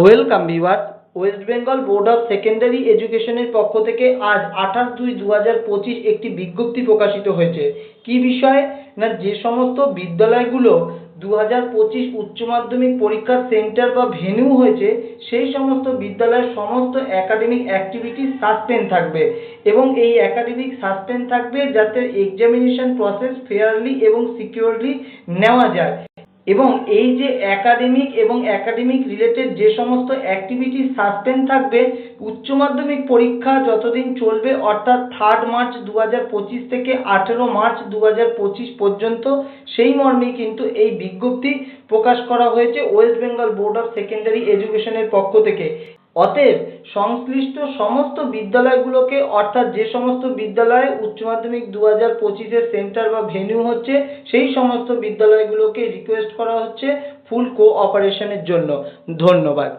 Welcome ভিভার West Bengal Board of Secondary এডুকেশনের পক্ষ থেকে আজ আঠাশ দুই দু হাজার পঁচিশ একটি বিজ্ঞপ্তি প্রকাশিত হয়েছে। কী বিষয়ে? না, যে সমস্ত বিদ্যালয়গুলো দু হাজার পঁচিশ উচ্চ মাধ্যমিক পরীক্ষার সেন্টার বা ভেন্যু হয়েছে, সেই সমস্ত বিদ্যালয়ের সমস্ত অ্যাকাডেমিক অ্যাক্টিভিটি সাসপেন্ড থাকবে এবং এই অ্যাকাডেমিক সাসপেন্ড থাকবে যাতে এক্সামিনেশন প্রসেস ফেয়ারলি এবং সিকিউরলি নেওয়া যায়। এবং এই যে একাডেমিক এবং একাডেমিক রিলেটেড যে সমস্ত অ্যাক্টিভিটি সাসপেন্ড থাকবে, উচ্চ মাধ্যমিক পরীক্ষা যতদিন চলবে, অর্থাৎ থার্ড মার্চ দু হাজার পঁচিশ থেকে আঠেরো মার্চ দু হাজার পঁচিশ পর্যন্ত, সেই মর্মেই কিন্তু এই বিজ্ঞপ্তি প্রকাশ করা হয়েছে West Bengal Board of Secondary এডুকেশনের পক্ষ থেকে। অতএব সংশ্লিষ্ট সমস্ত বিদ্যালয়গুলোকে, অর্থাৎ যে সমস্ত বিদ্যালয়ে উচ্চ মাধ্যমিক দু হাজার পঁচিশের সেন্টার বা ভেন্যু হচ্ছে, সেই সমস্ত বিদ্যালয়গুলোকে রিকোয়েস্ট করা হচ্ছে ফুল কোঅপারেশনের জন্য। ধন্যবাদ।